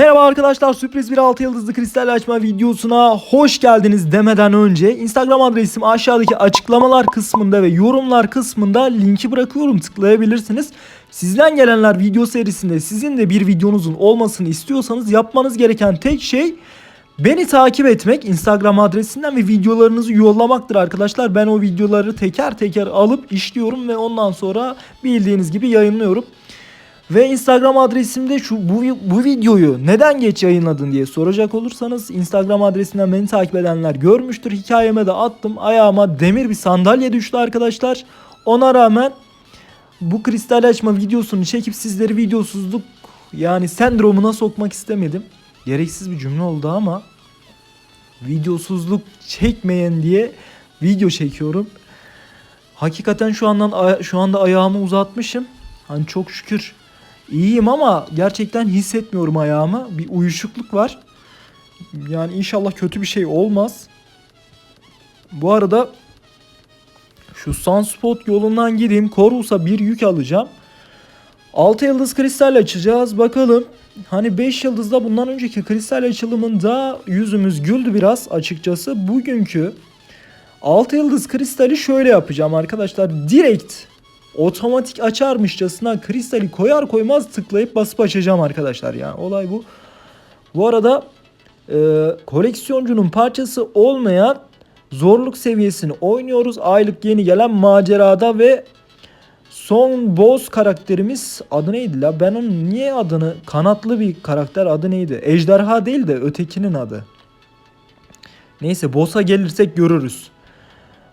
Merhaba arkadaşlar sürpriz bir 6 yıldızlı kristal açma videosuna hoş geldiniz demeden önce Instagram adresim aşağıdaki açıklamalar kısmında ve yorumlar kısmında linki bırakıyorum tıklayabilirsiniz. Sizden gelenler video serisinde sizin de bir videonuzun olmasını istiyorsanız yapmanız gereken tek şey Beni takip etmek Instagram adresinden ve videolarınızı yollamaktır arkadaşlar. Ben o videoları teker teker alıp işliyorum ve ondan sonra bildiğiniz gibi yayınlıyorum. Ve Instagram adresimde şu bu, bu videoyu neden geç yayınladın diye soracak olursanız Instagram adresinden beni takip edenler görmüştür. Hikayeme de attım. Ayağıma demir bir sandalye düştü arkadaşlar. Ona rağmen bu kristal açma videosunu çekip sizleri videosuzluk yani sendromuna sokmak istemedim. Gereksiz bir cümle oldu ama videosuzluk çekmeyen diye video çekiyorum. Hakikaten şu andan şu anda ayağımı uzatmışım. Hani çok şükür iyiyim ama gerçekten hissetmiyorum ayağımı. Bir uyuşukluk var. Yani inşallah kötü bir şey olmaz. Bu arada şu Sunspot yolundan gideyim. Corvus'a bir yük alacağım. 6 yıldız kristal açacağız. Bakalım. Hani 5 yıldızda bundan önceki kristal açılımında yüzümüz güldü biraz açıkçası. Bugünkü 6 yıldız kristali şöyle yapacağım arkadaşlar. Direkt otomatik açarmışçasına kristali koyar koymaz tıklayıp basıp açacağım arkadaşlar. Yani olay bu. Bu arada e, koleksiyoncunun parçası olmayan zorluk seviyesini oynuyoruz. Aylık yeni gelen macerada ve son boss karakterimiz adı neydi la? Ben onun niye adını kanatlı bir karakter adı neydi? Ejderha değil de ötekinin adı. Neyse boss'a gelirsek görürüz.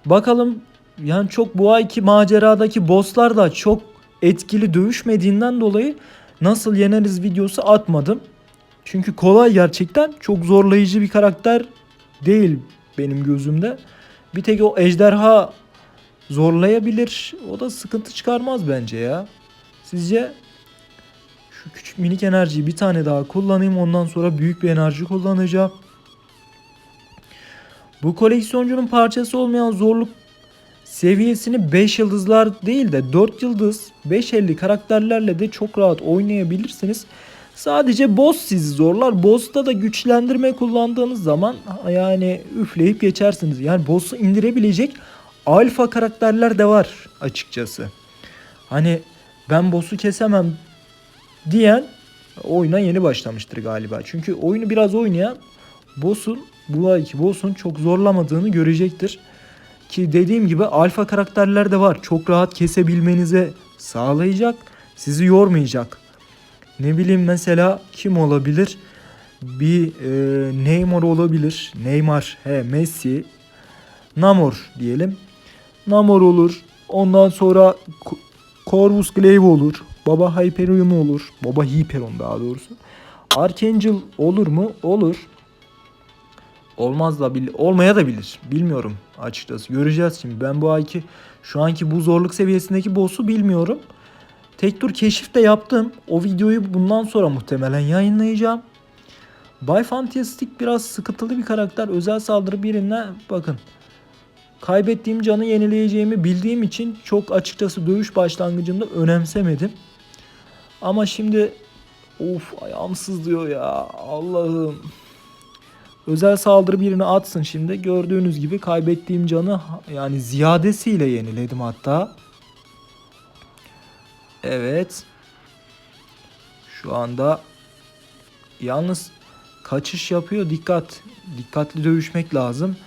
Bakalım yani çok bu ayki maceradaki bosslar da çok etkili dövüşmediğinden dolayı nasıl yeneriz videosu atmadım. Çünkü kolay gerçekten çok zorlayıcı bir karakter değil benim gözümde. Bir tek o ejderha zorlayabilir. O da sıkıntı çıkarmaz bence ya. Sizce şu küçük minik enerjiyi bir tane daha kullanayım. Ondan sonra büyük bir enerji kullanacağım. Bu koleksiyoncunun parçası olmayan zorluk seviyesini 5 yıldızlar değil de 4 yıldız 550 karakterlerle de çok rahat oynayabilirsiniz. Sadece boss sizi zorlar. Boss'ta da güçlendirme kullandığınız zaman yani üfleyip geçersiniz. Yani boss'u indirebilecek alfa karakterler de var açıkçası. Hani ben boss'u kesemem diyen oyuna yeni başlamıştır galiba. Çünkü oyunu biraz oynayan boss'un bu ayki boss'un çok zorlamadığını görecektir. Ki dediğim gibi alfa karakterler de var. Çok rahat kesebilmenize sağlayacak. Sizi yormayacak. Ne bileyim mesela kim olabilir? Bir e, Neymar olabilir. Neymar, he Messi, Namor diyelim. Namor olur. Ondan sonra Corvus Glaive olur. Baba Hyperion olur. Baba Hyperion daha doğrusu. Archangel olur mu? Olur. Olmaz da bil olmaya da bilir. Bilmiyorum açıkçası. Göreceğiz şimdi. Ben bu ayki şu anki bu zorluk seviyesindeki boss'u bilmiyorum. Tek tur keşif de yaptım. O videoyu bundan sonra muhtemelen yayınlayacağım. Bay Fantastic biraz sıkıntılı bir karakter. Özel saldırı birine bakın. Kaybettiğim canı yenileyeceğimi bildiğim için çok açıkçası dövüş başlangıcında önemsemedim. Ama şimdi of ayağım sızlıyor ya Allah'ım. Özel saldırı birini atsın şimdi. Gördüğünüz gibi kaybettiğim canı yani ziyadesiyle yeniledim hatta. Evet. Şu anda yalnız kaçış yapıyor. Dikkat. Dikkatli dövüşmek lazım.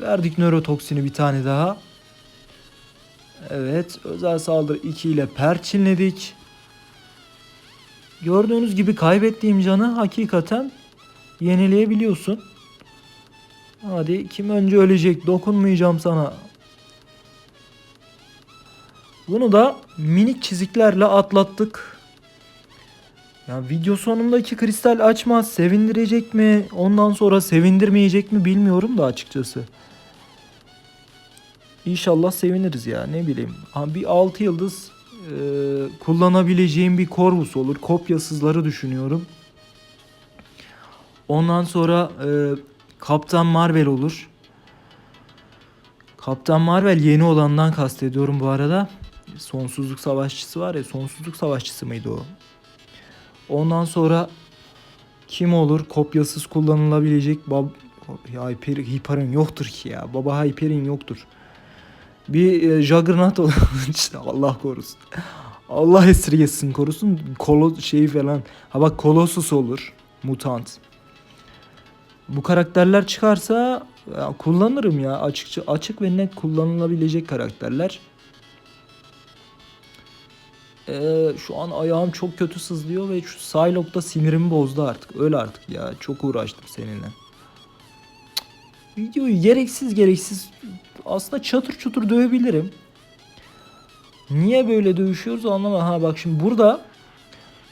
Verdik nörotoksini bir tane daha. Evet. Özel saldırı 2 ile perçinledik. Gördüğünüz gibi kaybettiğim canı hakikaten yenileyebiliyorsun. Hadi kim önce ölecek dokunmayacağım sana. Bunu da minik çiziklerle atlattık. Ya video sonundaki kristal açma sevindirecek mi? Ondan sonra sevindirmeyecek mi bilmiyorum da açıkçası. İnşallah seviniriz ya ne bileyim. Bir 6 yıldız e, kullanabileceğim bir Corvus olur. Kopyasızları düşünüyorum. Ondan sonra e, Kaptan Marvel olur. Kaptan Marvel yeni olandan kastediyorum bu arada. Sonsuzluk Savaşçısı var ya. Sonsuzluk Savaşçısı mıydı o? Ondan sonra Kim olur kopyasız kullanılabilecek bab Hyper, Hyper'in yoktur ki ya. Baba Hyper'in yoktur. Bir e, Juggernaut olur. işte Allah korusun. Allah esirgesin korusun. Kolo şeyi falan. Ha bak Colossus olur. Mutant. Bu karakterler çıkarsa ya kullanırım ya. Açıkça açık ve net kullanılabilecek karakterler. Ee, şu an ayağım çok kötü sızlıyor ve şu Psylocke'da sinirimi bozdu artık. Öyle artık ya. Çok uğraştım seninle. Videoyu gereksiz gereksiz aslında çatır çutur dövebilirim. Niye böyle dövüşüyoruz anlamadım. Ha bak şimdi burada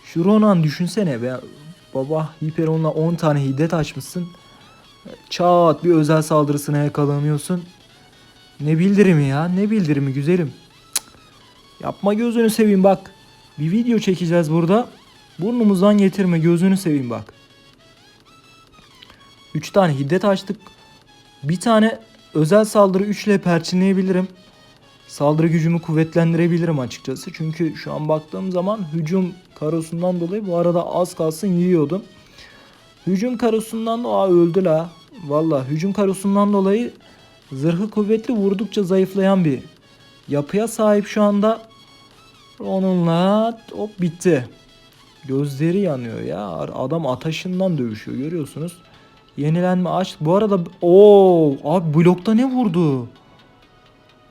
şu Ronan düşünsene be. Baba Hyperon'la 10 tane hiddet açmışsın. Çat bir özel saldırısına yakalanıyorsun. Ne bildirimi ya? Ne bildirimi güzelim. Cık. Yapma gözünü seveyim bak. Bir video çekeceğiz burada. Burnumuzdan getirme gözünü seveyim bak. 3 tane hiddet açtık. Bir tane özel saldırı 3 ile perçinleyebilirim. Saldırı gücümü kuvvetlendirebilirim açıkçası. Çünkü şu an baktığım zaman hücum karosundan dolayı bu arada az kalsın yiyordum. Hücum karosundan da öldü la. Valla hücum karosundan dolayı zırhı kuvvetli vurdukça zayıflayan bir yapıya sahip şu anda. Onunla hop bitti. Gözleri yanıyor ya. Adam ataşından dövüşüyor görüyorsunuz. Yenilenme aç. Bu arada o abi blokta ne vurdu?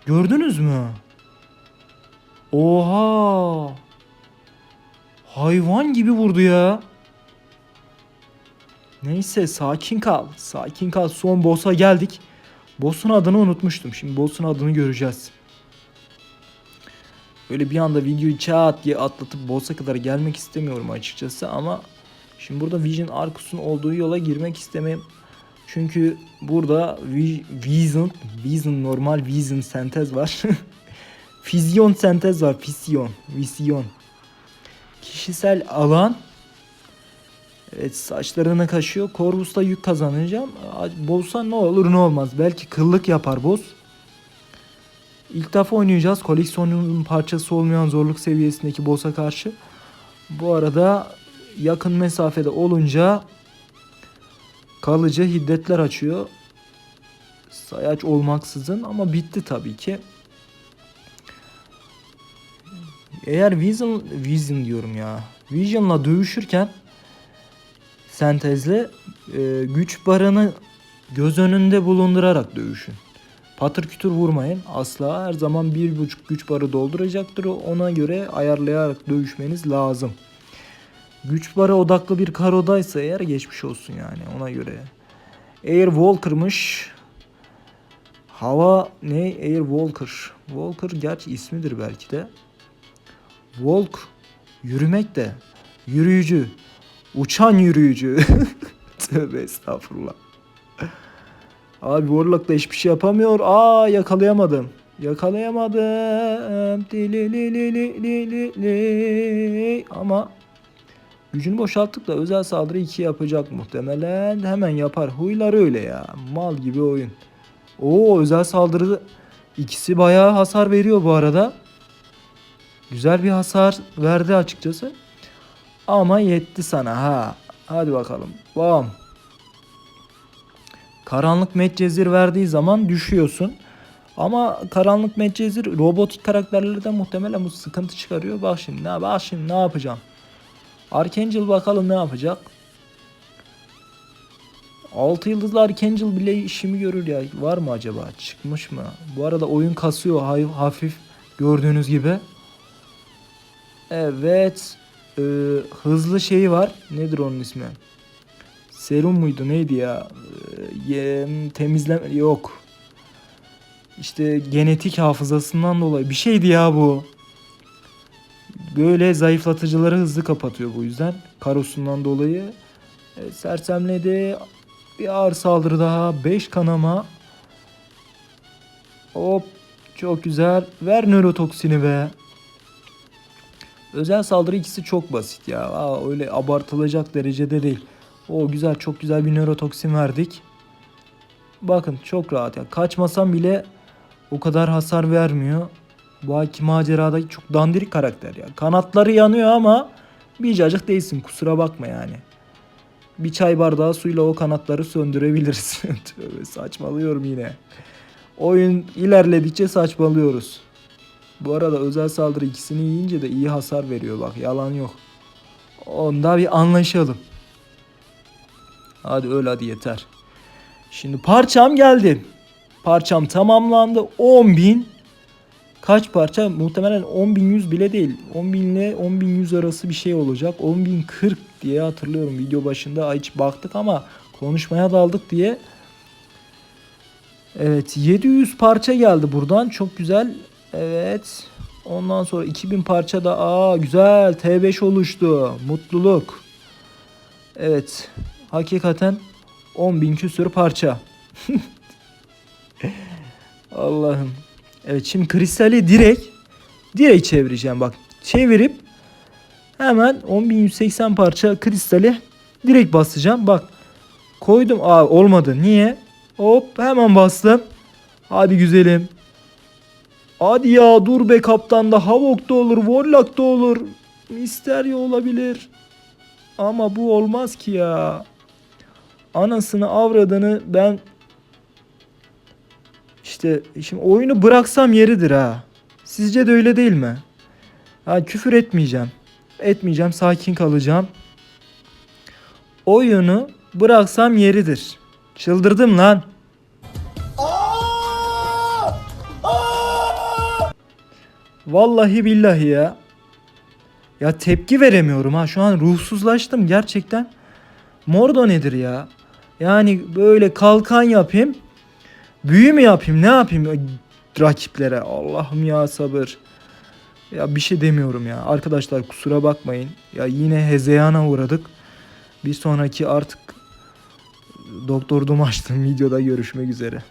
Gördünüz mü? Oha! Hayvan gibi vurdu ya. Neyse sakin kal. Sakin kal. Son boss'a geldik. Boss'un adını unutmuştum. Şimdi boss'un adını göreceğiz. Böyle bir anda videoyu çat diye atlatıp boss'a kadar gelmek istemiyorum açıkçası ama şimdi burada Vision Arcus'un olduğu yola girmek istemem. Çünkü burada Vi- Vision, Vision normal Vision sentez var. Fizyon sentez var. Fisyon, Visyon. Kişisel alan Evet saçlarını kaşıyor. Corvus'ta yük kazanacağım. Boss'a ne olur ne olmaz. Belki kıllık yapar boss. İlk defa oynayacağız. Koleksiyonun parçası olmayan zorluk seviyesindeki boss'a karşı. Bu arada yakın mesafede olunca kalıcı hiddetler açıyor. Sayaç olmaksızın ama bitti tabii ki. Eğer Vision, Vision diyorum ya. Vision'la dövüşürken sentezle e, güç barını göz önünde bulundurarak dövüşün. Patır kütür vurmayın. Asla her zaman bir buçuk güç barı dolduracaktır. Ona göre ayarlayarak dövüşmeniz lazım. Güç barı odaklı bir karodaysa eğer geçmiş olsun yani ona göre. Air Walker'mış. Hava ne? Air Walker. Walker gerçi ismidir belki de. Walk yürümek de. Yürüyücü. Uçan yürüyücü. Tövbe estağfurullah. Abi Warlock hiçbir şey yapamıyor. Aa yakalayamadım. Yakalayamadım. Dili li li li li li li. Ama gücünü boşalttık da özel saldırı 2 yapacak muhtemelen. Hemen yapar. Huyları öyle ya. Mal gibi oyun. Oo özel saldırı ikisi bayağı hasar veriyor bu arada. Güzel bir hasar verdi açıkçası. Ama yetti sana ha. Hadi bakalım. Bam. Karanlık Medcezir verdiği zaman düşüyorsun. Ama karanlık Medcezir robotik karakterlerde muhtemelen bu sıkıntı çıkarıyor. Bak şimdi ne bak şimdi ne yapacağım. Archangel bakalım ne yapacak. 6 yıldızlı Archangel bile işimi görür ya. Var mı acaba? Çıkmış mı? Bu arada oyun kasıyor hafif gördüğünüz gibi. Evet. Ee, hızlı şeyi var. Nedir onun ismi? Serum muydu neydi ya? Ee, yem, temizleme yok. İşte genetik hafızasından dolayı bir şeydi ya bu. Böyle zayıflatıcıları hızlı kapatıyor bu yüzden. Karosundan dolayı. Evet, sersemledi. Bir ağır saldırı daha. 5 kanama. Hop. Çok güzel. Ver nörotoksini be. Özel saldırı ikisi çok basit ya. Aa, öyle abartılacak derecede değil. O güzel çok güzel bir nörotoksin verdik. Bakın çok rahat ya. Kaçmasam bile o kadar hasar vermiyor. Bu Haki maceradaki çok dandirik karakter ya. Kanatları yanıyor ama bir cacık değilsin kusura bakma yani. bir çay bardağı suyla o kanatları söndürebiliriz. Tövbe saçmalıyorum yine. Oyun ilerledikçe saçmalıyoruz. Bu arada özel saldırı ikisini yiyince de iyi hasar veriyor bak yalan yok. Onda bir anlaşalım. Hadi öyle hadi yeter. Şimdi parçam geldi. Parçam tamamlandı. 10.000 kaç parça? Muhtemelen 10.100 bile değil. 10.000 ile 10.100 arası bir şey olacak. 10.040 diye hatırlıyorum video başında hiç baktık ama konuşmaya daldık diye. Evet 700 parça geldi buradan. Çok güzel. Evet. Ondan sonra 2000 parça da aa güzel T5 oluştu. Mutluluk. Evet. Hakikaten 10.000 küsür parça. Allah'ım. Evet şimdi kristali direkt direkt çevireceğim bak. Çevirip hemen 10.180 parça kristali direkt basacağım. Bak koydum. Aa olmadı. Niye? Hop hemen bastım. Hadi güzelim. Hadi ya dur be kaptan da Havok da olur, Warlock da olur. Misteryo olabilir. Ama bu olmaz ki ya. Anasını avradını ben işte şimdi oyunu bıraksam yeridir ha. Sizce de öyle değil mi? Ha küfür etmeyeceğim. Etmeyeceğim, sakin kalacağım. Oyunu bıraksam yeridir. Çıldırdım lan. Vallahi billahi ya. Ya tepki veremiyorum ha. Şu an ruhsuzlaştım gerçekten. Mordo nedir ya? Yani böyle kalkan yapayım. Büyü mü yapayım? Ne yapayım rakiplere? Allah'ım ya sabır. Ya bir şey demiyorum ya. Arkadaşlar kusura bakmayın. Ya yine hezeyana uğradık. Bir sonraki artık Doktor Doom açtığım videoda görüşmek üzere.